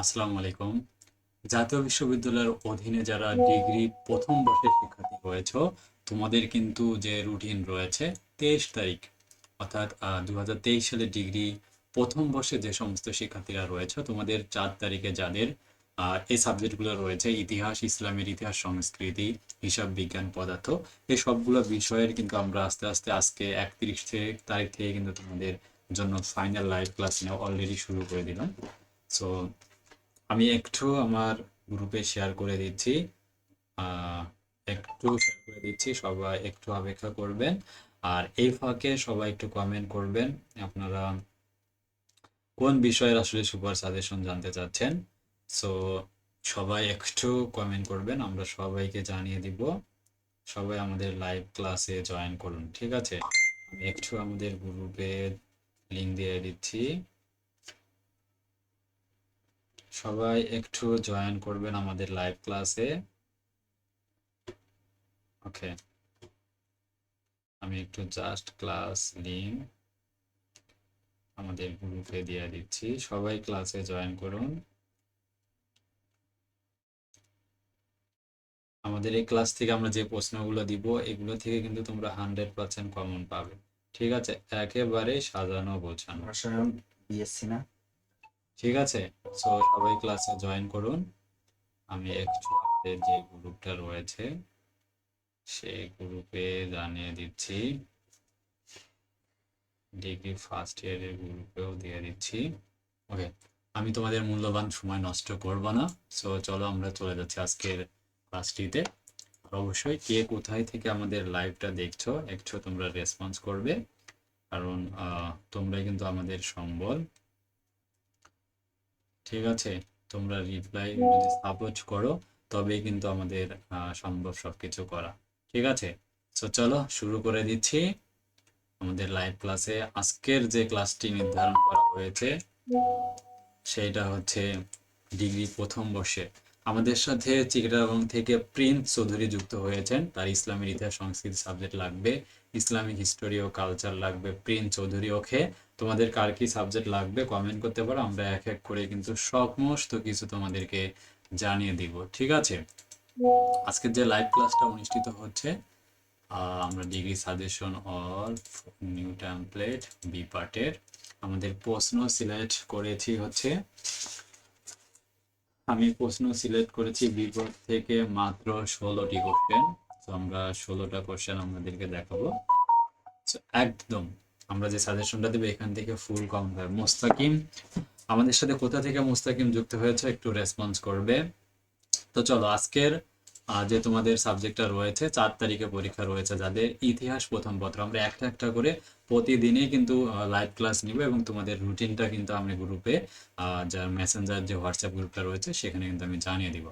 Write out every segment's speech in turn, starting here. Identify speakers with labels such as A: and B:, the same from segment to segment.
A: আসসালামু আলাইকুম। জাতীয় বিশ্ববিদ্যালয়ের অধীনে যারা ডিগ্রি প্রথম বর্ষের শিক্ষার্থী হয়েছ তোমাদের কিন্তু যে রুটিন রয়েছে তেইশ তারিখ অর্থাৎ দু হাজার তেইশ সালে ডিগ্রি প্রথম বর্ষে যে সমস্ত শিক্ষার্থীরা রয়েছে তোমাদের চার তারিখে যাদের এই সাবজেক্টগুলো রয়েছে ইতিহাস ইসলামের ইতিহাস সংস্কৃতি হিসাব বিজ্ঞান পদার্থ এই সবগুলো বিষয়ের কিন্তু আমরা আস্তে আস্তে আজকে একত্রিশ তারিখ থেকে কিন্তু তোমাদের জন্য ফাইনাল লাইভ ক্লাস নেওয়া অলরেডি শুরু করে দিলাম। সো আমি একটু আমার গ্রুপে শেয়ার করে দিচ্ছি। একটু শেয়ার করে দিচ্ছি, সবাই একটু অপেক্ষা করবেন। আর এই ফাঁকে সবাই একটু কমেন্ট করবেন, আপনারা কোন বিষয়ের আসলে সুপার সাজেশন জানতে চাচ্ছেন। সো সবাই একটু কমেন্ট করবেন, আমরা সবাইকে জানিয়ে দিব। সবাই আমাদের লাইভ ক্লাসে জয়েন করুন, ঠিক আছে? আমি একটু আমাদের গ্রুপে লিঙ্ক দিয়ে দিচ্ছি। সবাই একটু জয়েন করবেন আমাদের লাইভ ক্লাসে ওকে আমি একটু জাস্ট ক্লাস লিঙ্ক আমাদের গ্রুপে দিয়ে দিচ্ছি। সবাই ক্লাসে জয়েন করুন। আমাদের এই ক্লাস থেকে আমরা যে প্রশ্নগুলো দিব, এগুলো থেকে কিন্তু তোমরা হান্ড্রেড পার্সেন্ট কমন পাবে। ঠিক আছে? একেবারে সাজানো গোছানো।
B: বিএসসি না?
A: ঠিক আছে? সো সবাই ক্লাসে জয়েন করুন। আমি একটু আমাদের যে গ্রুপটা রয়েছে, সেই গ্রুপে জানিয়ে দিচ্ছি। ডিগ্রি ফার্স্ট ইয়ারের গ্রুপেও দিয়ে দিচ্ছি। ওকে আমি তোমাদের মূল্যবান সময় নষ্ট করব না। সো চলো আমরা চলে যাচ্ছি আজকের ক্লাসটিতে অবশ্যই কে কোথায় থেকে আমাদের লাইভটা দেখছ, একটু তোমরা রেসপন্স করবে। কারণ তোমরাই কিন্তু আমাদের সম্বল। ঠিক আছে তোমরা রিপ্লাই যদি সাপোর্ট করো তবেই কিন্তু আমাদের সম্ভব সবকিছু করা। ঠিক আছে? তো চলো শুরু করে দিচ্ছি। আমাদের লাইভ ক্লাসে আজকের যে ক্লাসটি নির্ধারণ করা হয়েছে সেটা হচ্ছে ডিগ্রি প্রথম বর্ষে আমাদের সাথে চিটাগং থেকে প্রিন্স চৌধুরী যুক্ত হয়েছেন। তার ইসলামের ইতিহাস সংস্কৃতি সাবজেক্ট লাগবে, ইসলামিক হিস্টোরি ও কালচার লাগবে প্রিন্স চৌধুরী ওকে। তোমাদের কার কি সাবজেক্ট লাগবে কমেন্ট করতে পারো, আমরা এক এক করে কিন্তু সমস্ত কিছু তোমাদেরকে জানিয়ে দিব, ঠিক আছে? আজকের যে লাইভ ক্লাসটা অনুষ্ঠিত হচ্ছে আমরা degree suggestion all new template B পার্টের আমাদের প্রশ্ন সিলেক্ট করেছি হচ্ছে আমি প্রশ্ন সিলেক্ট করেছি বিপদ থেকে মাত্র ষোলোটি কোশ্চেন তো আমরা ষোলোটা কোশ্চেন আমাদেরকে দেখাবো। একদম, আমরা যে সাজেশনটা দেবো এখান থেকে ফুল কাউন্টার মোস্তাকিম, আমাদের সাথে কোথা থেকে মোস্তাকিম যুক্ত হয়েছে একটু রেসপন্স করবে। তো চলো, আজকের যে তোমাদের সাবজেক্টটা রয়েছে, চার তারিখে পরীক্ষা রয়েছে, যাদের ইতিহাস প্রথম পত্র। আমরা একটা একটা করে প্রতিদিনই কিন্তু লাইভ ক্লাস নিব এবং তোমাদের রুটিনটা কিন্তু আমি গ্রুপে যার মেসেঞ্জার যে হোয়াটসঅ্যাপ গ্রুপটা রয়েছে, সেখানে কিন্তু আমি জানিয়ে দিব।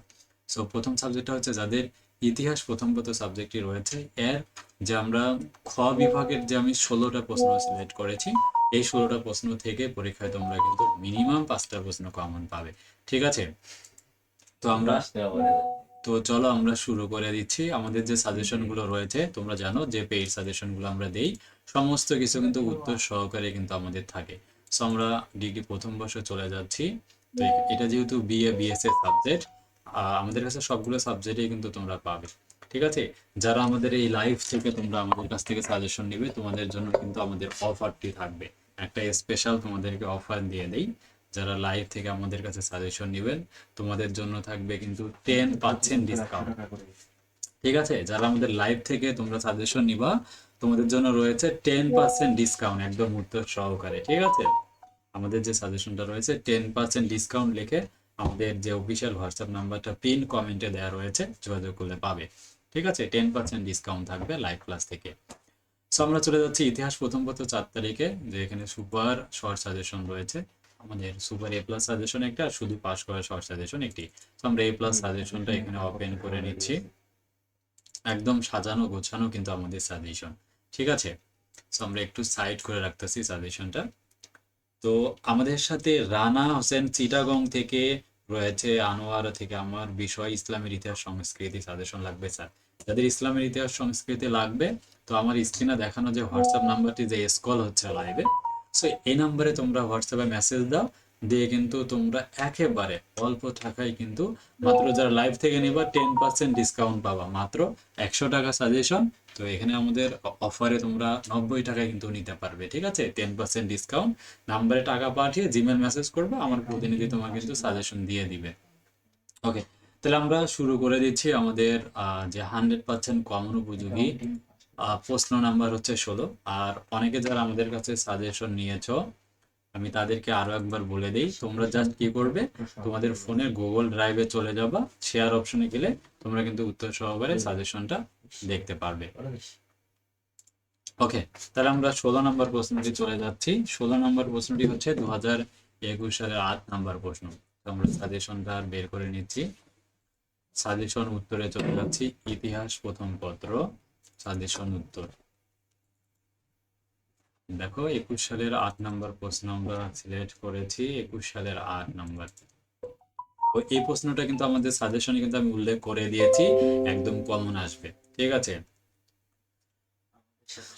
A: সো প্রথম সাবজেক্টটা হচ্ছে যাদের ইতিহাস প্রথম প্রথম সাবজেক্টটি রয়েছে, এর যে আমরা খ বিভাগের যে আমি ষোলোটা প্রশ্ন সিলেক্ট করেছি, এই ষোলোটা প্রশ্ন থেকে পরীক্ষায় তোমরা কিন্তু মিনিমাম পাঁচটা প্রশ্ন কমন পাবে। ঠিক আছে? তো আমরা তো চলো আমরা শুরু করে দিচ্ছি। আমাদের যে সাজেশনগুলো রয়েছে তোমরা জানো যে পেইড সাজেশনগুলো আমরা দেই। সমস্ত কিছু কিন্তু উত্তর সহকারে কিন্তু আমাদের থাকে। সো আমরা ডিগ্রি প্রথম বর্ষে চলে যাচ্ছি। তো এটা যেহেতু বিএ বিএসএ সাবজেক্ট আমাদের কাছে সবগুলো সাবজেক্টই কিন্তু তোমরা পাবে। ঠিক আছে? যারা আমাদের এই লাইভ থেকে তোমরা আমাদের কাছ থেকে সাজেশন নিবে তোমাদের জন্য কিন্তু আমাদের অফারটি থাকবে। একটা স্পেশাল তোমাদেরকে অফার দিয়ে দেই। যারা লাইভ থেকে আমাদের কাছে সাজেশন নেবেন, তোমাদের জন্য থাকবে কিন্তু টেন পার্সেন্ট ডিসকাউন্ট ঠিক আছে? যারা আমাদের লাইভ থেকে তোমরা সাজেশন নিবা, তোমাদের জন্য রয়েছে টেন পার্সেন্ট ডিসকাউন্ট একদম উত্তর সহকারে। ঠিক আছে? আমাদের যে সাজেশনটা রয়েছে টেন পার্সেন্ট ডিসকাউন্ট লিখে আমাদের যে অফিসিয়াল হোয়াটসঅ্যাপ নাম্বারটা পিন কমেন্টে দেওয়া রয়েছে, যোগাযোগ করলে পাবে। ঠিক আছে? টেন পার্সেন্ট ডিসকাউন্ট থাকবে লাইভ ক্লাস থেকে। সো আমরা চলে যাচ্ছি ইতিহাস প্রথম পত্র চার তারিখে, যে এখানে সুপার শর্ট সাজেশন রয়েছে। আমাদের সুপার এ প্লাস সাজেশন একটা, শুধু পাস করা শর্ট সাজেশন একটি। তো আমরা এ প্লাস সাজেশনটা এখানে ওপেন করে নিচ্ছি। একদম সাজানো, গোছানো কিন্তু আমাদের সাজেশন ঠিক আছে? সো আমরা একটু সাইড করে রাখতেছি সাজেশনটা তো আমাদের সাথে রানা হোসেন চিটাগং থেকে রয়েছে, আনোয়ারা থেকে আমার বিষয় ইসলামের ইতিহাস সংস্কৃতি সাজেশন লাগবে, স্যার। যাদের ইসলামের ইতিহাস সংস্কৃতি লাগবে, তো আমার স্ক্রিনে দেখানো যে হোয়াটসঅ্যাপ নাম্বারটি যে স্কল হচ্ছে লাইভে সো এই নাম্বারে তোমরা হোয়াটসঅ্যাপে মেসেজ দাও, দিয়ে কিন্তু তোমরা একেবারে অল্প টাকায় কিন্তু মাত্র যারা লাইভ থেকে নিবা টেন পার্সেন্ট ডিসকাউন্ট পাবা। মাত্র একশো টাকা সাজেশন তো এখানে আমাদের অফারে তোমরা নব্বই টাকায় কিন্তু নিতে পারবে, ঠিক আছে? টেন পার্সেন্ট ডিসকাউন্ট নাম্বারে টাকা পাঠিয়ে জিমেল মেসেজ করবে, আমার প্রতিনিধি তোমাকে কিন্তু সাজেশন দিয়ে দিবে। ওকে তাহলে আমরা শুরু করে দিচ্ছি আমাদের যে হান্ড্রেড পার্সেন্ট কমন উপযোগী প্রশ্ন নাম্বার হচ্ছে ষোলো। আর অনেকে যারা আমাদের কাছে সাজেশন নিয়েছো, আমি তাদেরকে আরও একবার বলে দিই, তোমরা জাস্ট কি করবে, তোমাদের ফোনে গুগল ড্রাইভে চলে যাবা শেয়ার অপশনে গেলে তোমরা কিন্তু উত্তর সহকারে সাজেশনটা দেখতে পারবে। ওকে তাহলে আমরা ষোলো নম্বর প্রশ্নটি চলে যাচ্ছি। ষোলো নম্বর প্রশ্নটি হচ্ছে দু হাজার একুশ সালের আট নম্বর প্রশ্ন। আমরা সাজেশনটা বের করে নিচ্ছি। সাজেশন উত্তরে চলে যাচ্ছি, ইতিহাস প্রথম পত্র। সাজেশন উত্তর দেখো, একুশ সালের আট নম্বর প্রশ্ন আমরা সিলেক্ট করেছি, একুশ সালের আট নম্বর। তো এই প্রশ্নটা কিন্তু আমাদের সাজেশনে কিন্তু আমি উল্লেখ করে দিয়েছি, একদম কমন আসবে, ঠিক আছে?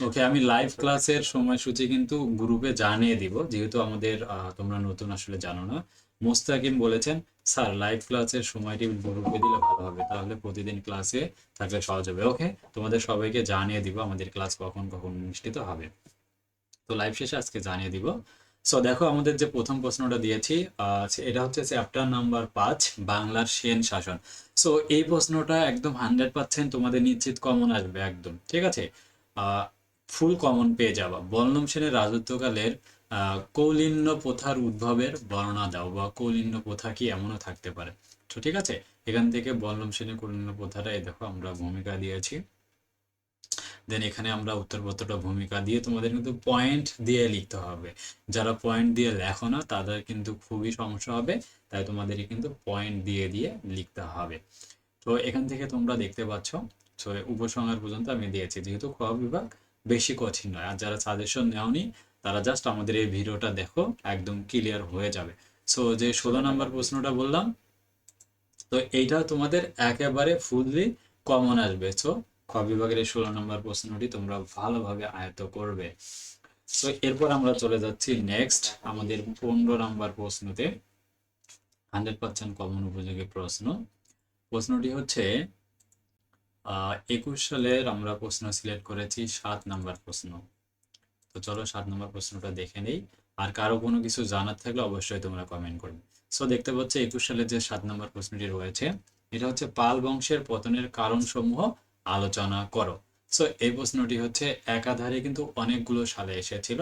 A: ওকে আমি লাইভ ক্লাসের সময়সূচি কিন্তু গ্রুপে জানিয়ে দিব। যেহেতু আমাদের তোমরা নতুন আসলে জানো না। মোস্তাকিম বলেছেন, স্যার লাইভ ক্লাসের সময়টি গ্রুপে দিলে ভালো হবে। তাহলে প্রতিদিন ক্লাসে থাকলে সহজ হবে। ওকে তোমাদের সবাইকে জানিয়ে দিব আমাদের ক্লাস কখন কখন অনুষ্ঠিত হবে। তো লাইভ শেষে আজকে জানিয়ে দিব। সো দেখো, আমাদের যে প্রথম প্রশ্নটা দিয়েছি এটা হচ্ছে চ্যাপ্টার নাম্বার পাঁচ, বাংলার সেন শাসন। সো এই প্রশ্নটা একদম হান্ড্রেড পার্সেন্ট তোমাদের নিশ্চিত কমন আসবে একদম, ঠিক আছে? ফুল কমন পেয়ে যাবা। বর্ণম সেনের রাজত্বকালের কৌলিন্য প্রথার উদ্ভবের বর্ণনা দাও, বা কৌলিন্য প্রথা কি এমনও থাকতে পারে। তো ঠিক আছে, এখান থেকে বর্ণম সেনের কৌলিন্য প্রথাটা, এই দেখো আমরা ভূমিকা দিয়েছি। দেন এখানে আমরা উত্তরপত্রটা ভূমিকা দিয়ে তোমাদের কিন্তু পয়েন্ট দিয়ে লিখতে হবে। যারা পয়েন্ট দিয়ে লেখো না, তাদের কিন্তু খুবই সমস্যা হবে, তাই তোমাদেরকে কিন্তু পয়েন্ট দিয়ে দিয়ে লিখতে হবে। তো এখান থেকে তোমরা দেখতে পাচ্ছ উপসংহার পর্যন্ত আমি দিয়েছি। যেহেতু খ বিভাগ বেশি কঠিন নয়। আর যারা সাজেশন নেওনি, তারা জাস্ট আমাদের এই ভিডিওটা দেখো, একদম ক্লিয়ার হয়ে যাবে। সো যে ষোলো নাম্বার প্রশ্নটা বললাম, তো এইটা তোমাদের একেবারে ফুললি কমন আসবে। সো খ বিভাগের এই ষোলো নম্বর প্রশ্নটি তোমরা ভালোভাবে আয়ত্ত করবে। তো এরপর আমরা চলে যাচ্ছি নেক্সট আমাদের পনেরো নাম্বার প্রশ্নতে। হান্ড্রেড পার্সেন্ট কমন উপযোগী প্রশ্ন। প্রশ্নটি হচ্ছে একুশ সালের আমরা প্রশ্ন সিলেক্ট করেছি সাত নাম্বার প্রশ্ন। তো চলো সাত নম্বর প্রশ্নটা দেখে নেই। আর কারও কোনো কিছু জানার থাকলে অবশ্যই তোমরা কমেন্ট করবে। সো দেখতে পাচ্ছ একুশ সালের যে সাত নম্বর প্রশ্নটি রয়েছে, এটা হচ্ছে পাল বংশের পতনের কারণসমূহ আলোচনা করো। সো এই প্রশ্নটি হচ্ছে একাধারে কিন্তু অনেকগুলো সালে এসেছিল।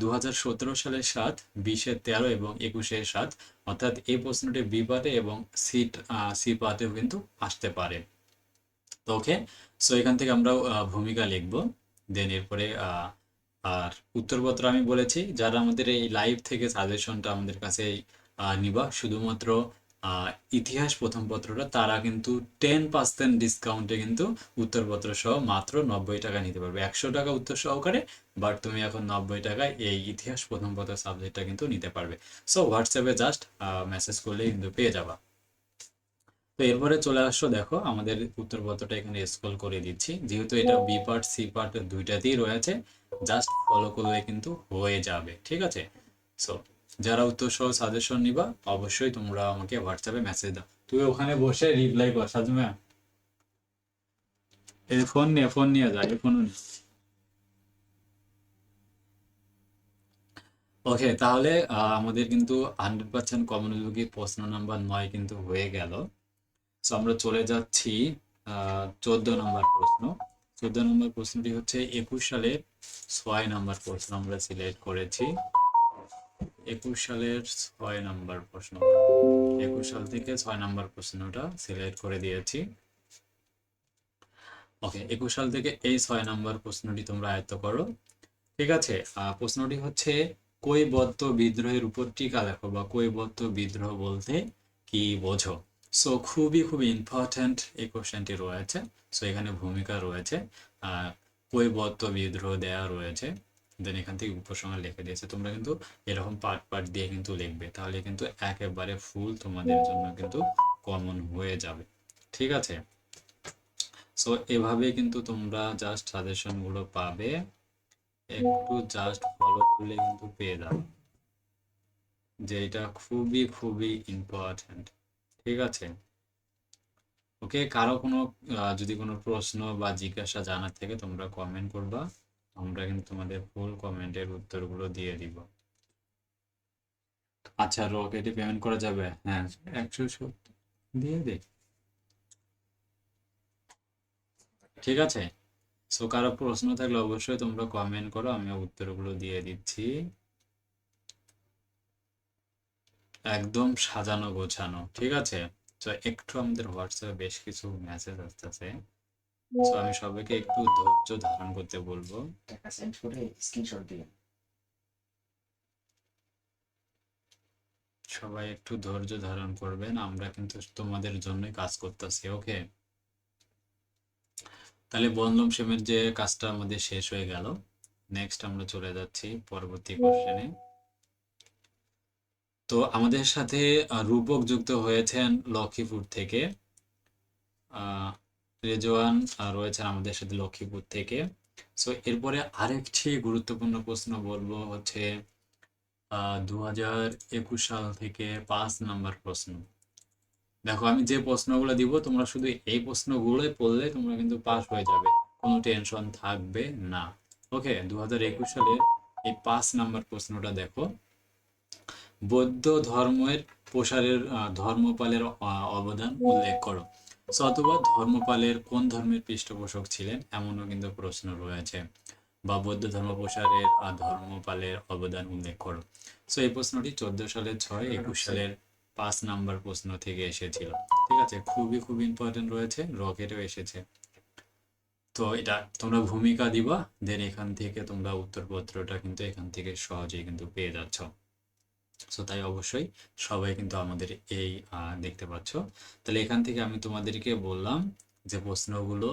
A: দু হাজার সতেরো সালের সাত বিশে তেরো এবং একুশে সাত। অর্থাৎ এই প্রশ্নটি বিপাতে এবং সিট সি পাতেও কিন্তু আসতে পারে। তো ওকে? সো এখান থেকে আমরা ভূমিকা লিখব। দেন এরপরে আর উত্তরপত্র আমি বলেছি, যারা আমাদের এই লাইভ থেকে সাজেশনটা আমাদের কাছে নিবা। শুধুমাত্র ইতিহাস প্রথম পত্রটা, তারা কিন্তু টেন পার্সেন্ট ডিসকাউন্টে কিন্তু উত্তরপত্র সহ মাত্র নব্বই টাকা নিতে পারবে। একশো টাকা উত্তর সহকারে বাট তুমি এখন নব্বই টাকায় এই ইতিহাস প্রথম পত্র সাবজেক্টটা কিন্তু নিতে পারবে। সো হোয়াটসঅ্যাপে জাস্ট মেসেজ করলেই কিন্তু পেয়ে যাবা। তো এরপরে চলে আসো, দেখো আমাদের উত্তর উত্তরপত্রটা এখানে স্ক্রল করে দিচ্ছি। যেহেতু এটা বি পার্ট সি পার্ট দুইটাতেই রয়েছে জাস্ট ফলো করলে কিন্তু হয়ে যাবে, ঠিক আছে? সো যারা উত্তর সহ সাজেশন নিবা, অবশ্যই তোমরা আমাকে হোয়াটসঅ্যাপে মেসেজ দাও। তুই ওখানে বসে রিপ্লাই কর, সাজু ম্যাম। এই ফোন নিয়ে ফোন নিয়ে যা এই ফোন ওকে তাহলে আমাদের কিন্তু হান্ড্রেড পার্সেন্ট কমন প্রশ্ন নাম্বার নয় কিন্তু হয়ে গেল। সো আমরা চলে যাচ্ছি চোদ্দ নম্বর প্রশ্ন। চোদ্দ নম্বর প্রশ্নটি হচ্ছে, একুশ সালের ছয় নম্বর প্রশ্ন আমরা সিলেক্ট করেছি। একুশ সালের ছয় নম্বর প্রশ্ন। একুশ সাল থেকে ছয় নম্বর প্রশ্নটা সিলেক্ট করে দিয়েছি। ওকে, একুশ সাল থেকে এই ছয় নম্বর প্রশ্নটি তোমরা আয়ত্ত করো। ঠিক আছে প্রশ্নটি হচ্ছে কৈবত্য বিদ্রোহের উপর টিকা লেখো বা কৈবত্য বিদ্রোহ বলতে কি বোঝো? সো খুবই খুবই ইম্পর্ট্যান্ট এই কোশ্চেনটি রয়েছে। সো এখানে ভূমিকা রয়েছে। আহ, কৈবত্য বিদ্রোহ দেয়া রয়েছে। দেন এখান থেকে উপসংহার লিখে দিয়েছে। তোমরা কিন্তু এরকম পার্ট পার্ট দিয়ে কিন্তু লিখবে। তাহলে কিন্তু একেবারে ফুল তোমাদের জন্য কিন্তু কমন হয়ে যাবে। ঠিক আছে? সো এভাবে কিন্তু তোমরা জাস্ট সাজেশনগুলো পাবে। একটু জাস্ট ফলো করলে কিন্তু পেয়ে যাবে। যে এটা খুবই খুবই ইম্পর্ট্যান্ট ঠিক আছে? ওকে কারও কোনো যদি কোনো প্রশ্ন বা জিজ্ঞাসা জানার থেকে তোমরা কমেন্ট করবা, আমরা কিন্তু তোমাদের ফুল কমেন্টের উত্তরগুলো দিয়ে দিব। আচ্ছা রকেটে পেমেন্ট করা যাবে? হ্যাঁ একশো সত্তর দিয়ে দে। ঠিক আছে? সো কারও প্রশ্ন থাকলে অবশ্যই তোমরা কমেন্ট করো আমি উত্তরগুলো দিয়ে দিচ্ছি। একদম সাজানো গোছানো ঠিক আছে? তো একটু আমাদের হোয়াটসঅ্যাপে বেশ কিছু মেসেজ আসতেছে। তো আমি সবাইকে একটু ধৈর্য ধারণ করতে বলব।
B: টাকা সেন্ড করে স্ক্রিনশট দিবেন
A: সবাই একটু ধৈর্য ধারণ করবেন আমরা কিন্তু তোমাদের জন্যই কাজ করতেছি ওকে তাহলে বন্ধম সেমের যে কাজটা আমাদের শেষ হয়ে গেল। নেক্সট আমরা চলে যাচ্ছি পরবর্তী কোশ্চেনে তো আমাদের সাথে রূপক যুক্ত হয়েছেন লক্ষ্মীপুর থেকে। রেজওয়ান রয়েছেন আমাদের সাথে লক্ষ্মীপুর থেকে। সো এরপরে আরেকটি গুরুত্বপূর্ণ প্রশ্ন বলব হচ্ছে দু হাজার একুশ সাল থেকে পাঁচ নাম্বার প্রশ্ন। দেখো, আমি যে প্রশ্নগুলো দিব, তোমরা শুধু এই প্রশ্নগুলোই পড়লে তোমরা কিন্তু পাস হয়ে যাবে। কোনো টেনশন থাকবে না। ওকে দু সালের এই পাঁচ নাম্বার প্রশ্নটা দেখো। বৌদ্ধ ধর্মের প্রসারের ধর্মপালের অবদান উল্লেখ করো। অথবা ধর্মপালের কোন ধর্মের পৃষ্ঠপোষক ছিলেন? এমনও কিন্তু প্রশ্ন রয়েছে। বা বৌদ্ধ ধর্ম প্রসারের ধর্মপালের অবদান উল্লেখ করো। সো এই প্রশ্নটি চোদ্দ সালের ছয় একুশ সালের পাঁচ নাম্বার প্রশ্ন থেকে এসেছিল। ঠিক আছে? খুবই খুব ইম্পর্টেন্ট রয়েছে রকেটও এসেছে। তো এটা তোমরা ভূমিকা দিবা দেন এখান থেকে তোমরা উত্তরপত্রটা কিন্তু এখান থেকে সহজেই কিন্তু পেয়ে যাচ্ছ। সো তাই অবশ্যই সবাই কিন্তু আমাদের এই দেখতে পাচ্ছ। তাহলে এখান থেকে আমি তোমাদেরকে বললাম যে প্রশ্নগুলো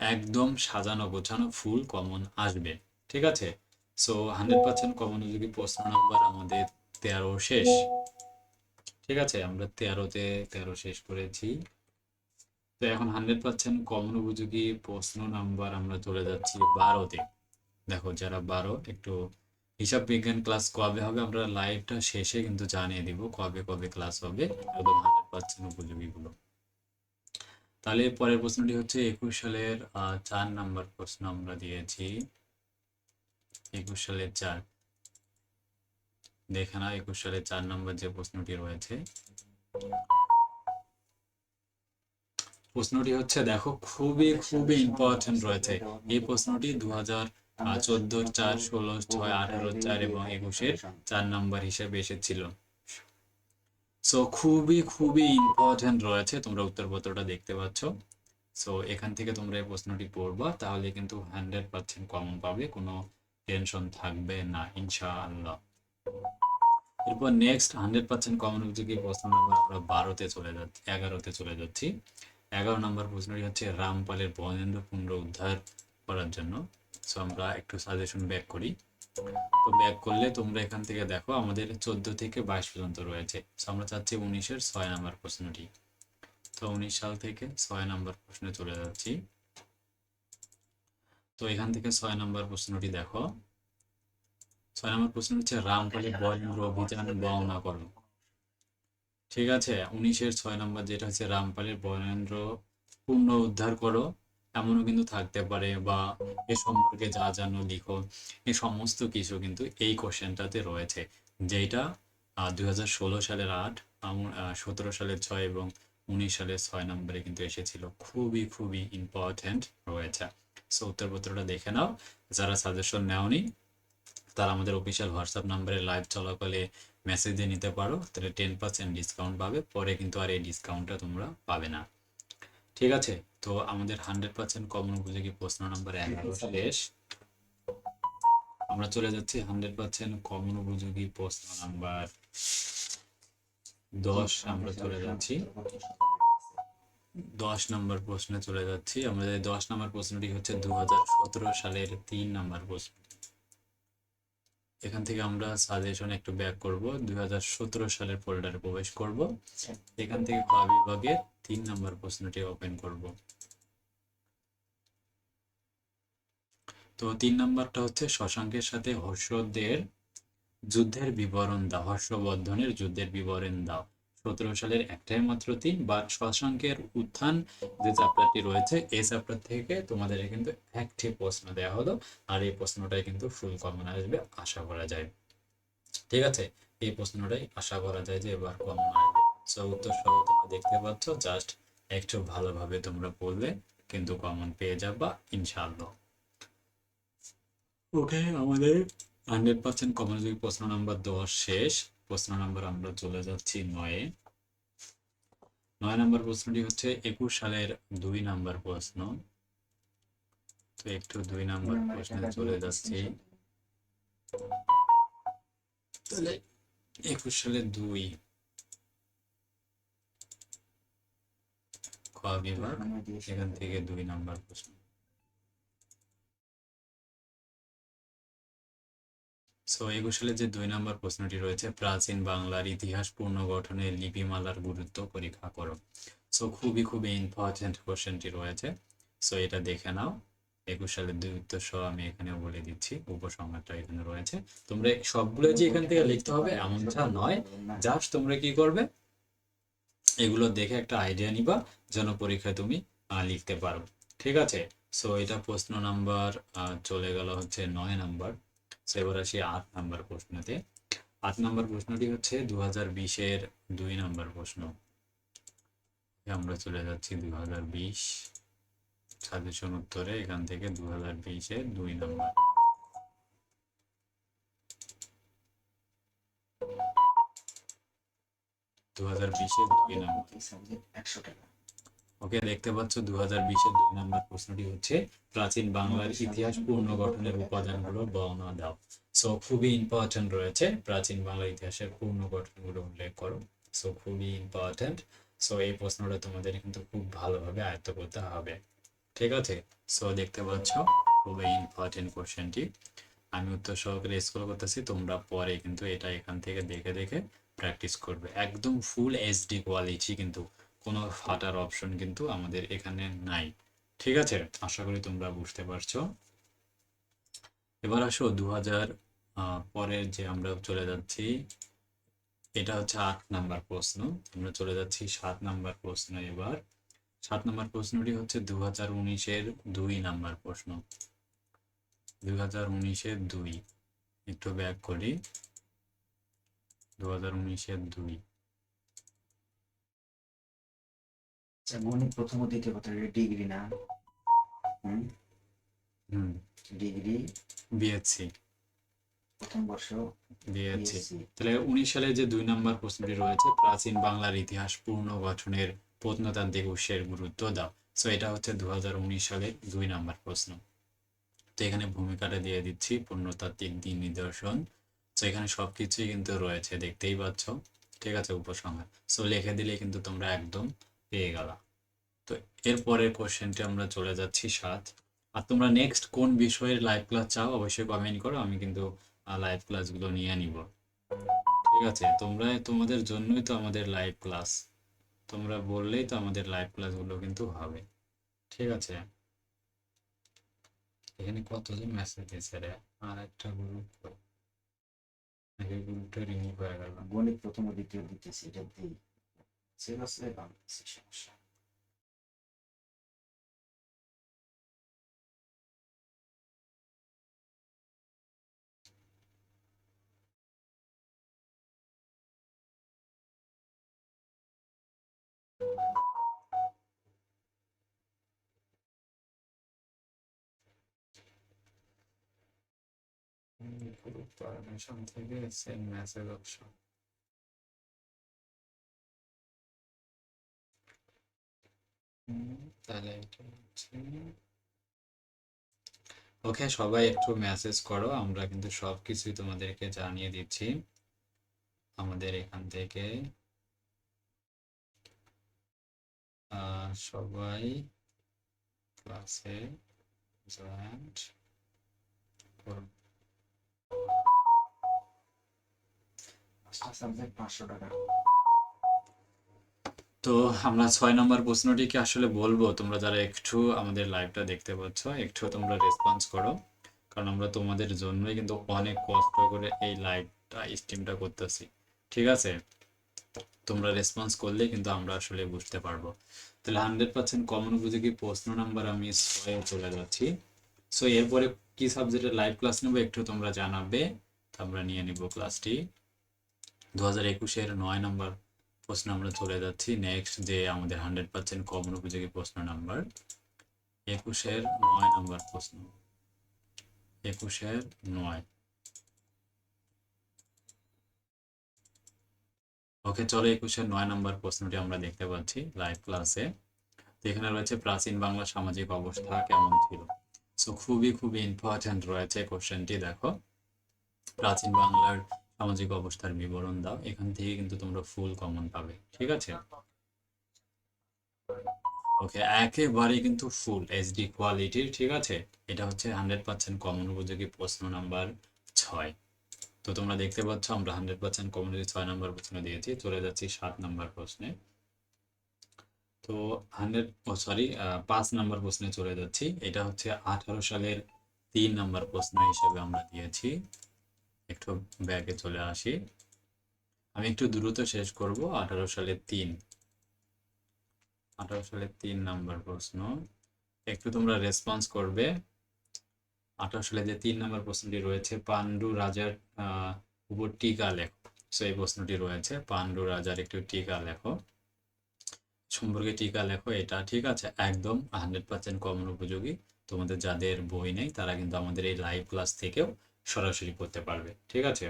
A: একদম সাজানো গোছানো ফুল কমন আসবে, ঠিক আছে? সো হান্ড্রেড পার্সেন্ট কমন উপযোগী প্রশ্ন নাম্বার আমাদের তেরো শেষ, ঠিক আছে? আমরা তেরোতে তেরো শেষ করেছি। তো এখন হান্ড্রেড পার্সেন্ট কমন উপযোগী প্রশ্ন নাম্বার আমরা চলে যাচ্ছি বারোতে। দেখো যারা বারো, একটু হিসাব বিজ্ঞান ক্লাস কবে হবে? আমরা লাইভটা শেষে কিন্তু জানিয়ে দিব কবে কবে ক্লাস হবে একদম হান্ড্রেড তাহলে পরের প্রশ্নটি হচ্ছে একুশ সালের চার নাম্বার প্রশ্ন আমরা দিয়েছি। একুশ সালের চার। দেখে না একুশ সালের চার নম্বর যে প্রশ্নটি রয়েছে। প্রশ্নটি হচ্ছে, দেখো, খুবই খুবই ইম্পর্টেন্ট রয়েছে। এই প্রশ্নটি দু হাজার চোদ্দ, চার, ষোলো, ছয়, আঠারো, চার এবং একুশের চার নাম্বার হিসেবে এসেছিল। সো খুবই খুবই ইম্পর্টেন্ট রয়েছে, তোমরা উত্তরপত্রটা দেখতে পাচ্ছ। সো এখান থেকে তোমরা এই প্রশ্নটি পড়বা, তাহলে কিন্তু হান্ড্রেড পার্সেন্ট কমন পাবে, কোনো টেনশন থাকবে না, ইনশাআল্লাহ। এরপর নেক্সট হান্ড্রেড পার্সেন্ট কমন উপযোগী প্রশ্ন নম্বর আমরা বারোতে চলে যাচ্ছি, এগারোতে চলে যাচ্ছি। এগারো নম্বর প্রশ্নটি হচ্ছে, রামপালের বনেন্দ্র পুনর উদ্ধার করার জন্য। সো আমরা একটু সাজেশন ব্যাক করি। তো ব্যাক করলে তোমরা এখান থেকে দেখো, আমাদের চোদ্দ থেকে বাইশ পর্যন্ত রয়েছে। সো আমরা চাচ্ছি উনিশের ছয় নম্বর প্রশ্নটি। তো উনিশ সাল থেকে ছয় নম্বর প্রশ্নে চলে যাচ্ছি। তো এখান থেকে ছয় নম্বর প্রশ্নটি দেখো। ছয় নম্বর প্রশ্ন হচ্ছে, রামপালে বরেন্দ্র অভিযান বর্ণনা করো ঠিক আছে? উনিশের ছয় নম্বর যেটা হচ্ছে, রামপালের বরেন্দ্র পূর্ণ উদ্ধার করো। এমনও কিন্তু থাকতে পারে বা এ সম্পর্কে যা জানো, লিখো। এই সমস্ত কিছু কিন্তু এই কোশ্চেনটাতে রয়েছে। যেটা দুই হাজার ষোলো সালের আট সতেরো সালের ছয় এবং উনিশ সালের ছয় নম্বরে কিন্তু এসেছিল। খুবই খুবই ইম্পর্ট্যান্ট রয়েছে। সো উত্তরপত্রটা দেখে নাও। যারা সাজেশন নেওনি, তারা আমাদের অফিসিয়াল হোয়াটসঅ্যাপ নাম্বারে লাইভ চলাকালে মেসেজ দিয়ে নিতে পারো। তাহলে টেন পার্সেন্ট ডিসকাউন্ট পাবে। পরে কিন্তু আর এই ডিসকাউন্টটা তোমরা পাবে না। ঠিক আছে? তো আমাদের হান্ড্রেড পার্সেন্ট কমন উপযোগী প্রশ্ন নাম্বার এগারো শেষ। আমরা চলে যাচ্ছি হান্ড্রেড পার্সেন্ট কমন উপযোগী প্রশ্ন নাম্বার দশ। আমরা চলে যাচ্ছি। দশ নম্বর প্রশ্নে চলে যাচ্ছি। আমাদের দশ নম্বর প্রশ্নটি হচ্ছে দু সতেরো সালের তিন নম্বর প্রশ্ন। এখান থেকে আমরা সাজেশন একটু ব্যাক করব। দুই হাজার সতেরো সালের ফোল্ডারে প্রবেশ করব। এখান থেকে ক বিভাগের তিন নম্বর প্রশ্নটি ওপেন করব। তো তিন নম্বরটা হচ্ছে শশাঙ্কের সাথে হর্ষদের যুদ্ধের বিবরণ দাও, হর্ষবর্ধনের যুদ্ধের বিবরণ দাও। সতেরো সালের একটাই মাত্র তিন বা শশাঙ্কের উত্থান যে চ্যাপ্টারটি রয়েছে, এই চ্যাপ্টার থেকে তোমাদের কিন্তু একটি প্রশ্ন দেওয়া হলো আর এই প্রশ্নটাই কিন্তু ফুল কমন আসবে, আশা করা যায়। ঠিক আছে? এই প্রশ্নটাই আশা করা যায় যে এবার কমন আসবে। সো উত্তর সহ তোমরা দেখতে পাচ্ছ জাস্ট একটু ভালোভাবে তোমরা পড়লে কিন্তু কমন পেয়ে যাবা, ইনশাআল্লাহ। ওকে আমাদের হান্ড্রেড পার্সেন্ট কমন প্রশ্ন নাম্বার দশ শেষ প্রশ্ন নাম্বার আমরা চলে যাচ্ছি নয়ে। নয় নাম্বার প্রশ্নটি হচ্ছে একুশ সালের দুই নাম্বার প্রশ্ন। তো একটু দুই নাম্বার প্রশ্নে চলে যাচ্ছি। তাহলে একুশ সালে দুই। খ বিভাগ? এখান থেকে দুই নাম্বার প্রশ্ন। সো সালে যে দুই নাম্বার প্রশ্নটি রয়েছে, প্রাচীন বাংলার ইতিহাস পুনর্গঠনে লিপিমালার গুরুত্ব পরীক্ষা করো। সো খুবই খুবই ইম্পর্টেন্ট কোশ্চেনটি রয়েছে। সো এটা দেখে নাও। একুশ সালের উত্তর সহ আমি এখানে বলে দিচ্ছি, উপসংহারটা এখানে রয়েছে। তোমরা সবগুলো যে এখান থেকে লিখতে হবে এমনটা নয় জাস্ট তোমরা কি করবে? এগুলো দেখে একটা আইডিয়া নিবা, যেন পরীক্ষায় তুমি লিখতে পারো। ঠিক আছে? সো এটা প্রশ্ন নাম্বার চলে গেল হচ্ছে নয় নাম্বার। সো এবার আসি আট নাম্বার প্রশ্নতে আট নাম্বার প্রশ্নটি হচ্ছে দু হাজার বিশের দুই নাম্বার প্রশ্ন। আমরা চলে যাচ্ছি দু হাজার বিশ সাজেশন উত্তরে, এখান থেকে দু হাজার বিশের দুই নাম্বার দু হাজার বিশের দুই নাম্বার
B: একশো টাকা।
A: ওকে দেখতে পাচ্ছ দু হাজার বিশের দুই নম্বর প্রশ্নটি হচ্ছে, প্রাচীন বাংলার ইতিহাস পুনর্গঠনের উপাদানগুলো বর্ণনা দাও। সো খুবই ইম্পর্টেন্ট রয়েছে, প্রাচীন বাংলার ইতিহাসের পুনর্গঠনগুলো উল্লেখ করো। সো খুবই ইম্পর্টেন্ট সো এই প্রশ্নটা তোমাদের কিন্তু খুব ভালোভাবে আয়ত্ত করতে হবে। ঠিক আছে? সো দেখতে পাচ্ছ, খুবই ইম্পর্টেন্ট কোশ্চেনটি আমি উত্তর সহকারে স্কুল করতেছি, তোমরা পরে কিন্তু এটা এখান থেকে দেখে দেখে প্র্যাকটিস করবে। একদম ফুল এইচডি কোয়ালিটি কিন্তু কোনো ফাটার অপশন কিন্তু আমাদের এখানে নাই। ঠিক আছে? আশা করি তোমরা বুঝতে পারছ। এবার আসো দু হাজার পরের যে আমরা চলে যাচ্ছি, এটা হচ্ছে আট নাম্বার প্রশ্ন। আমরা চলে যাচ্ছি সাত নাম্বার প্রশ্ন এবার। সাত নাম্বার প্রশ্নটি হচ্ছে দু হাজার উনিশের দুই নাম্বার প্রশ্ন। দুই হাজার উনিশের দুই। একটু ব্যাক করি। দু হাজার উনিশের দুই
B: আচ্ছা গণিত প্রথম ও দ্বিতীয় কথা ডিগ্রি না? হুম?
A: হুম।
B: ডিগ্রি?
A: বিএসসি
B: প্রথম বর্ষ?
A: বিএসসি তাহলে উনিশ সালে যে দুই নম্বর প্রশ্নটি রয়েছে প্রাচীন বাংলার ইতিহাস পুনর্গঠনের প্রত্নতান্ত্রিক উৎসের গুরুত্ব দাও। সো এটা হচ্ছে দু সালের দুই নম্বর প্রশ্ন। তো এখানে ভূমিকাটা দিয়ে দিচ্ছি পূর্ণতাত্ত্বিক দিন নিদর্শন। তো এখানে সবকিছুই কিন্তু রয়েছে দেখতেই পাচ্ছ। ঠিক আছে উপসংহার। সো লিখে দিলে কিন্তু তোমরা একদম পেয়ে গেলা। তো এরপরের কোশ্চেনটি আমরা চলে যাচ্ছি সাত। আর তোমরা নেক্সট কোন বিষয়ের লাইভ ক্লাস চাও অবশ্যই কমেন্ট করো আমি কিন্তু লাইভ ক্লাসগুলো নিয়ে নিব। ঠিক আছে তোমরা তোমাদের জন্যই তো আমাদের লাইভ ক্লাস তোমরা বললেই তো আমাদের লাইভ ক্লাসগুলো কিন্তু হবে। ঠিক আছে? এখানে কতজন মেসেজ দিয়েছে রে আর একটা গ্রুপ গ্রুপটা রিমুভ হয়ে গেল।
B: গণিত প্রথম দ্বিতীয় দিতেছি এটা দিই সিলেবাসে বাংলাদেশি সমস্যা
A: গ্রুপ পারমিশন থেকে সেন্ড মেসেজ অপশন তাহলে এটা হচ্ছে ওকে সবাই একটু মেসেজ করো, আমরা কিন্তু সব কিছুই তোমাদেরকে জানিয়ে দিচ্ছি। আমাদের এখান থেকে সবাই ক্লাসে জয়েন্ট করো।
B: সাবজেক্ট পাঁচশো টাকা।
A: তো আমরা ছয় নম্বর প্রশ্নটি কি আসলে বলব? তোমরা যারা একটু আমাদের লাইভটা দেখতে পাচ্ছ, একটু তোমরা রেসপন্স করো। কারণ আমরা তোমাদের জন্যই কিন্তু অনেক কষ্ট করে এই লাইভ নেটটা স্ট্রিমটা করতেছি। ঠিক আছে? তোমরা রেসপন্স করলে কিন্তু আমরা আসলে বুঝতে পারব। তাহলে হান্ড্রেড পার্সেন্ট কমন উপযোগী প্রশ্ন নাম্বার আমি ছয়ে চলে যাচ্ছি। সো এরপরে কি সাবজেক্টের লাইভ ক্লাস নেব একটু তোমরা জানাবে। আমরা নিয়ে নিব ক্লাসটি দু হাজার একুশের নয় নম্বর প্রশ্ন আমরা চলে যাচ্ছি নেক্সট যে আমাদের হান্ড্রেড পার্সেন্ট কমন উপযোগী প্রশ্ন নাম্বার একুশের নয় নম্বর প্রশ্ন। একুশের নয়। ওকে চলো একুশের নয় নম্বর প্রশ্নটি আমরা দেখতে পাচ্ছি লাইভ ক্লাসে এখানে রয়েছে, প্রাচীন বাংলা সামাজিক অবস্থা কেমন ছিল? সো খুবই খুবই ইম্পর্ট্যান্ট রয়েছে কোশ্চেনটি দেখো। প্রাচীন বাংলার সামাজিক অবস্থার বিবরণ দাও, এখান থেকে কিন্তু তোমরা ফুল কমন পাবে, ঠিক আছে? ওকে একেবারে কিন্তু ফুল এইচডি কোয়ালিটির ঠিক আছে? এটা হচ্ছে হান্ড্রেড পার্সেন্ট কমন উপযোগী প্রশ্ন নাম্বার ছয়। তো তোমরা দেখতে পাচ্ছ, আমরা হান্ড্রেড পার্সেন্ট উপযোগী ছয় নাম্বার প্রশ্ন দিয়েছি, চলে যাচ্ছি সাত নাম্বার প্রশ্নে। তো হান্ড্রেড সরি পাঁচ নাম্বার প্রশ্নে চলে যাচ্ছি। এটা হচ্ছে আঠারো সালের তিন নাম্বার প্রশ্ন হিসেবে আমরা দিয়েছি। একটু ব্যাগে চলে আসি। আমি একটু দ্রুত শেষ করব। আঠারো সালের তিন। আঠারো সালের তিন নাম্বার প্রশ্ন। একটু তোমরা রেসপন্স করবে। আঠারো সালে যে তিন নাম্বার প্রশ্নটি রয়েছে, পাণ্ডু রাজার উপর টিকা লেখো। সো এই প্রশ্নটি রয়েছে, পাণ্ডু রাজার একটু টিকা লেখো। সম্পর্কে টিকা লেখো, এটা ঠিক আছে? একদম হান্ড্রেড পার্সেন্ট কমন উপযোগী। তোমাদের যাদের বই নেই, তারা কিন্তু আমাদের এই লাইভ ক্লাস থেকেও সরাসরি করতে পারবে, ঠিক আছে?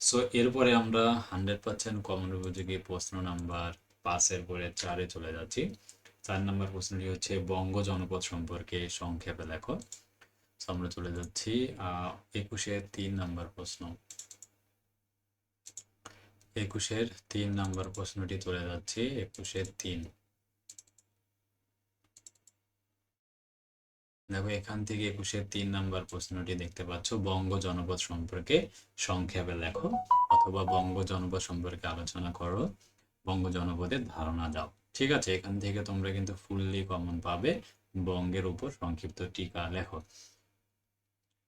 A: সো এরপরে আমরা হান্ড্রেড পার্সেন্ট কমন উপযোগী প্রশ্ন নাম্বার পাঁচের পরে চারে চলে যাচ্ছি। চার নাম্বার প্রশ্নটি হচ্ছে বঙ্গ জনপদ সম্পর্কে সংক্ষেপে লেখো। আমরা চলে যাচ্ছি একুশের তিন নাম্বার প্রশ্ন। একুশের তিন নাম্বার প্রশ্নটি চলে যাচ্ছি একুশের তিন। দেখো, এখান থেকে একুশের তিন নাম্বার প্রশ্নটি দেখতে পাচ্ছ, বঙ্গ জনপদ সম্পর্কে সংক্ষেপে লেখো অথবা বঙ্গ জনপদ সম্পর্কে আলোচনা করো, বঙ্গ জনপদের ধারণা দাও। ঠিক আছে, এখান থেকে তোমরা কিন্তু ফুললি কমন পাবে বঙ্গের উপর সংক্ষিপ্ত টিকা, লেখো।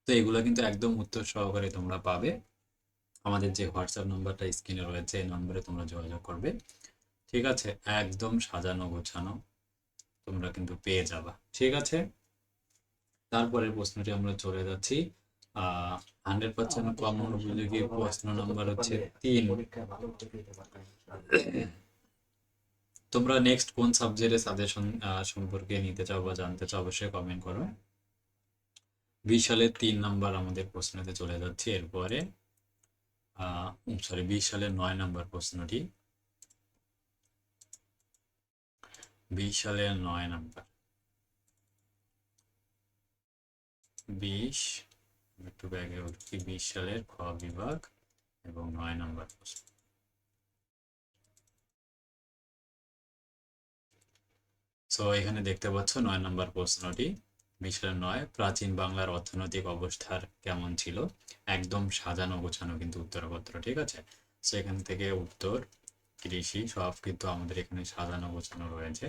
A: তো এগুলো কিন্তু একদম উত্তর সহকারে তোমরা পাবে। আমাদের যে হোয়াটসঅ্যাপ নাম্বারটা স্ক্রিনে রয়েছে, এই নম্বরে তোমরা যোগাযোগ করবে। ঠিক আছে, একদম সাজানো গোছানো তোমরা কিন্তু পেয়ে যাবা। ঠিক আছে? তারপরের প্রশ্নটি আমরা চলে যাচ্ছি। হান্ড্রেড পার্সেন্ট কমন উপযোগী প্রশ্ন নাম্বার হচ্ছে তিন। তোমরা নেক্সট কোন সাবজেক্টের সাজেশন সম্পর্কে নিতে চাও বা জানতে চাও অবশ্যই কমেন্ট করো। বিশ সালের তিন নাম্বার আমাদের প্রশ্নতে চলে যাচ্ছে। এরপরে সরি বিশ সালের নয় নাম্বার প্রশ্নটি। বিশ সালের নয় নাম্বার বিশ একটু ব্যাগে উঠছি বিশ সালের খ বিভাগ এবং নয় নাম্বার প্রশ্ন। সো এখানে দেখতে পাচ্ছ নয় নম্বর প্রশ্নটি। বিষয় নয়, প্রাচীন বাংলার অর্থনৈতিক অবস্থার কেমন ছিল? একদম সাজানো গোছানো কিন্তু উত্তরপত্র, ঠিক আছে? সো এখান থেকে উত্তর, কৃষি, সব কিন্তু আমাদের এখানে সাজানো গোছানো রয়েছে।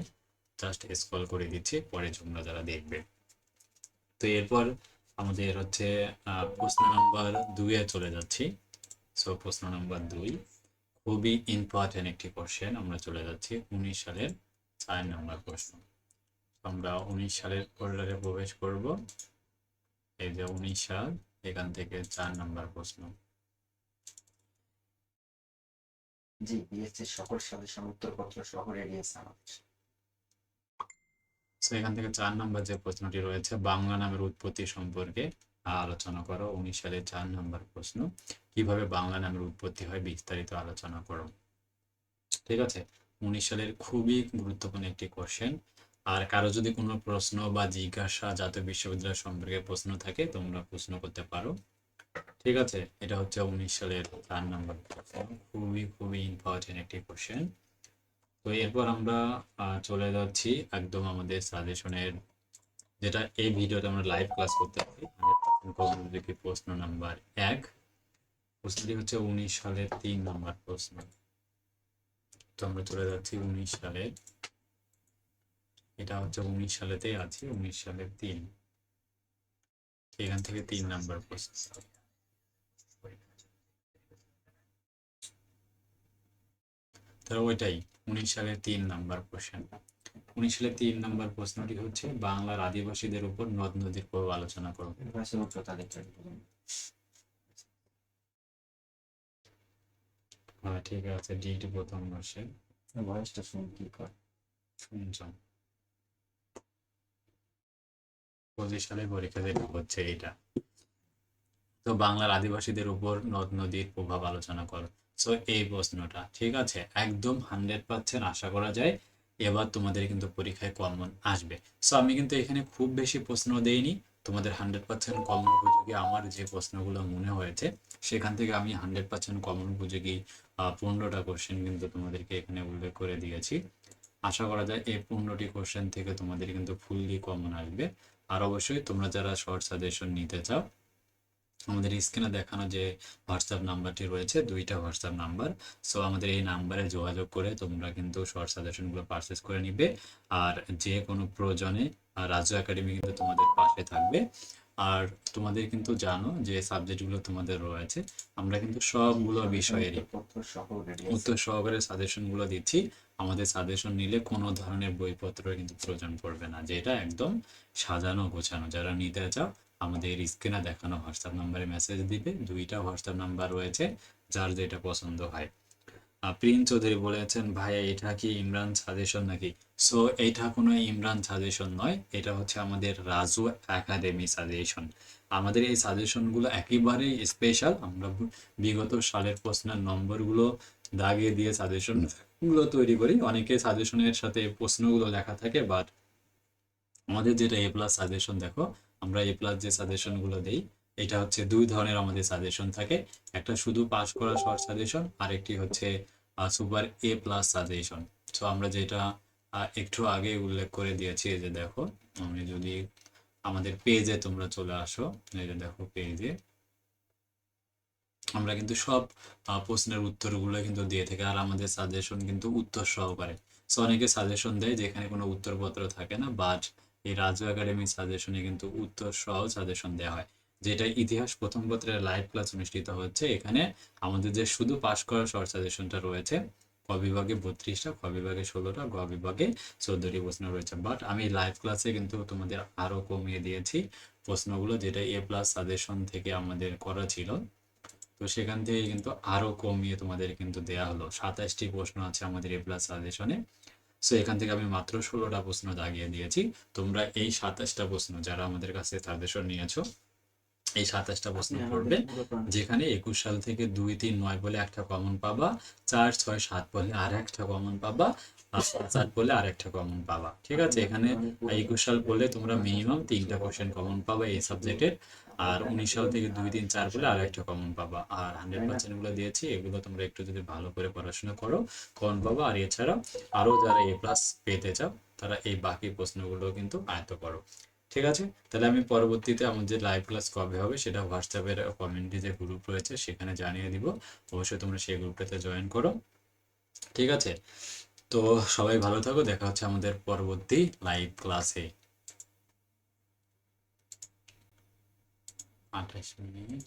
A: জাস্ট স্ক্রল করে দিচ্ছি, পরে তোমরা যারা দেখবে। তো এরপর আমাদের হচ্ছে প্রশ্ন নাম্বার দুইয়ে চলে যাচ্ছি। সো প্রশ্ন নাম্বার দুই, খুবই ইম্পর্টেন্ট একটি কোশ্চেন আমরা চলে যাচ্ছি উনিশ সালের চার নম্বর প্রশ্ন। আমরা উনিশ সালের ফোল্ডারে প্রবেশ করব। এই যে উনিশ সাল, এখান থেকে চার নম্বর প্রশ্ন।
B: জি বিএসসির সকল সাজেশন উত্তরপত্র সহ রেডি আমাদের।
A: তো এখান থেকে চার নম্বর যে প্রশ্নটি রয়েছে, বাংলা নামের উৎপত্তি সম্পর্কে আলোচনা করো। উনিশ সালের চার নম্বর প্রশ্ন, কীভাবে বাংলা নামের উৎপত্তি হয় বিস্তারিত আলোচনা করো। ঠিক আছে? উনিশ সালের খুবই গুরুত্বপূর্ণ একটি কোশ্চেন আর কারও যদি কোনো প্রশ্ন বা জিজ্ঞাসা জাতীয় বিশ্ববিদ্যালয় সম্পর্কে প্রশ্ন থাকে, তোমরা প্রশ্ন করতে পারো। ঠিক আছে? এটা হচ্ছে উনিশ সালের চার নম্বর প্রশ্ন। খুবই খুবই ইম্পর্টেন্ট একটি কোশ্চেন তো এরপর আমরা চলে যাচ্ছি একদম আমাদের সাজেশনের যেটা এই ভিডিওতে আমরা লাইভ ক্লাস করতে পারি। দেখি প্রশ্ন নাম্বার এক। প্রশ্নটি হচ্ছে উনিশ সালের তিন নাম্বার প্রশ্ন। তো আমরা চলে যাচ্ছি উনিশ সালে এটা হচ্ছে উনিশ সালেতেই আছি, উনিশ সালের তিন। এখান থেকে তিন নাম্বার প্রশ্ন। তাহলে ওইটাই। উনিশ সালের তিন নাম্বার কোশ্চেন উনিশ সালের তিন নাম্বার প্রশ্নটি হচ্ছে বাংলার আদিবাসীদের উপর নদ নদীর প্রভাব আলোচনা করো। হ্যাঁ ঠিক আছে ডিটি প্রথম বর্ষে।
B: ভয়েসটা শুন কি কর।
A: শুনছেন পঁচিশ সালে পরীক্ষা যেটা হচ্ছে এটা তো বাংলার আদিবাসীদের উপর নদ নদীর প্রভাব আলোচনা করো। সো এই প্রশ্নটা, ঠিক আছে? একদম হান্ড্রেড পার্সেন্ট আশা করা যায়। এবার তোমাদের কিন্তু পরীক্ষায় কমন আসবে। সো আমি কিন্তু এখানে খুব বেশি প্রশ্ন দেইনি। তোমাদের হান্ড্রেড পার্সেন্ট কমন উপযোগী আমার যে প্রশ্নগুলো মনে হয়েছে, সেখান থেকে আমি হান্ড্রেড পার্সেন্ট কমন উপযোগী পনেরোটা কোশ্চেন কিন্তু তোমাদেরকে এখানে উল্লেখ করে দিয়েছি। আশা করা যায় এই পনেরোটি কোশ্চেন থেকে তোমাদের কিন্তু ফুললি কমন আসবে। আর অবশ্যই তোমরা যারা শর্ট সাজেশন নিতে চাও আমাদের স্ক্রিনে দেখানো যে হোয়াটসঅ্যাপ নাম্বারটি রয়েছে, দুইটা হোয়াটসঅ্যাপ নাম্বার। সো আমাদের এই নাম্বারে যোগাযোগ করে তোমরা কিন্তু শর্ট সাজেশনগুলো পারচেস করে নিবে। আর যে কোনো প্রয়োজনে রাজু একাডেমি কিন্তু তোমাদের পাশে থাকবে। আর তোমাদের কিন্তু জানো যে সাবজেক্টগুলো তোমাদের রয়েছে, আমরা কিন্তু সবগুলো বিষয়েরই উত্তর সহকারে সাজেশনগুলো দিচ্ছি। আমাদের সাজেশন নিলে কোনো ধরনের বইপত্র কিন্তু প্রয়োজন পড়বে না, যেটা একদম সাজানো গোছানো। যারা নিতে চাও আমাদের স্ক্রিনে দেখানো হোয়াটসঅ্যাপ নাম্বারে মেসেজ দিবে। দুইটা হোয়াটসঅ্যাপ নাম্বার রয়েছে যার যেটা পছন্দ হয়। প্রিন্স চৌধুরী বলেছেন ভাই এটা কি ইমরান সাজেশন নাকি? সো এটা কোনো ইমরান সাজেশন নয় এটা হচ্ছে আমাদের রাজু একাডেমি সাজেশন আমাদের এই সাজেশনগুলো একেবারে স্পেশাল আমরা বিগত সালের প্রশ্নের নম্বরগুলো দাগিয়ে দিয়ে সাজেশনগুলো তৈরি করি। অনেকে সাজেশনের সাথে প্রশ্নগুলো লেখা থাকে বাট আমাদের যেটা এ প্লাস সাজেশন দেখো আমরা এ প্লাস যে সাজেশনগুলো দেই, এটা হচ্ছে দুই ধরনের আমাদের সাজেশন থাকে। একটা শুধু পাস করা শর্ট সাজেশন আর একটি হচ্ছে সুপার এ প্লাস সাজেশন তো আমরা যেটা একটু আগে উল্লেখ করে দিয়েছি, এই যে দেখো, আমি যদি আমাদের পেজে তোমরা চলে আসো, এই যে দেখো পেজে আমরা কিন্তু সব প্রশ্নের উত্তরগুলো কিন্তু দিয়ে থাকি, আর আমাদের সাজেশন কিন্তু উত্তর সহকারে। সো অনেকে সাজেশন দেয় যেখানে কোনো উত্তরপত্র থাকে না বাট এই রাজু একাডেমি সাজেশনে কিন্তু উত্তর সহ সাজেশন দেওয়া হয়। যেটা ইতিহাস প্রথম পত্রের লাইভ ক্লাস অনুষ্ঠিত হচ্ছে। এখানে আমাদের যে শুধু পাস করা শর্ট সাজেশনটা রয়েছে, ক বিভাগে বত্রিশটা, খ বিভাগে ষোলোটা, গ বিভাগে চোদ্দটি প্রশ্ন রয়েছে। বাট আমি লাইভ ক্লাসে কিন্তু তোমাদের আরও কমিয়ে দিয়েছি প্রশ্নগুলো যেটা এ প্লাস সাজেশন থেকে আমাদের করা ছিল। তো সেখান থেকে কিন্তু আরও কমিয়ে তোমাদের কিন্তু দেয়া হলো। সাতাশটি প্রশ্ন আছে আমাদের এ প্লাস সাজেশনে সো এখান থেকে আমি মাত্র ষোলোটা প্রশ্ন দাগিয়ে দিয়েছি। তোমরা এই সাতাশটা প্রশ্ন যারা আমাদের কাছে সাজেশন নিয়েছো এই সাতাশটা প্রশ্ন
B: আপনি
A: পড়বে। যেখানে একুশ সাল থেকে দুই তিন নয় বলে একটা কমন পাবা চার ছয় সাত বলে আর একটা কমন পাবা আট বলে আর একটা কমন পাবা। ঠিক আছে? এখানে একুশ সাল বলে তোমরা মিনিমাম তিনটা কোশ্চেন কমন পাবা এই সাবজেক্টের আর উনিশ সাল থেকে দুই তিন চার বলে আর একটা কমন পাবা। আর হান্ড্রেড পার্সেন্টগুলো দিয়েছি এগুলো তোমরা একটু যদি ভালো করে পড়াশোনা করো কমন পাবা। আর এছাড়া আরও যারা এ প্লাস পেতে চাও তারা এই বাকি প্রশ্নগুলো কিন্তু আয়ত্ত করো। ঠিক আছে? তাহলে আমি পরবর্তীতে আমাদের লাইভ ক্লাস কবে হবে সেটা হোয়াটসঅ্যাপের কমিউনিটি যে গ্রুপ রয়েছে সেখানে জানিয়ে দিব। অবশ্যই তোমরা সেই গ্রুপটাতে জয়েন করো। ঠিক আছে? তো সবাই ভালো থাকো দেখা হচ্ছে আমাদের পরবর্তী লাইভ ক্লাসে adresini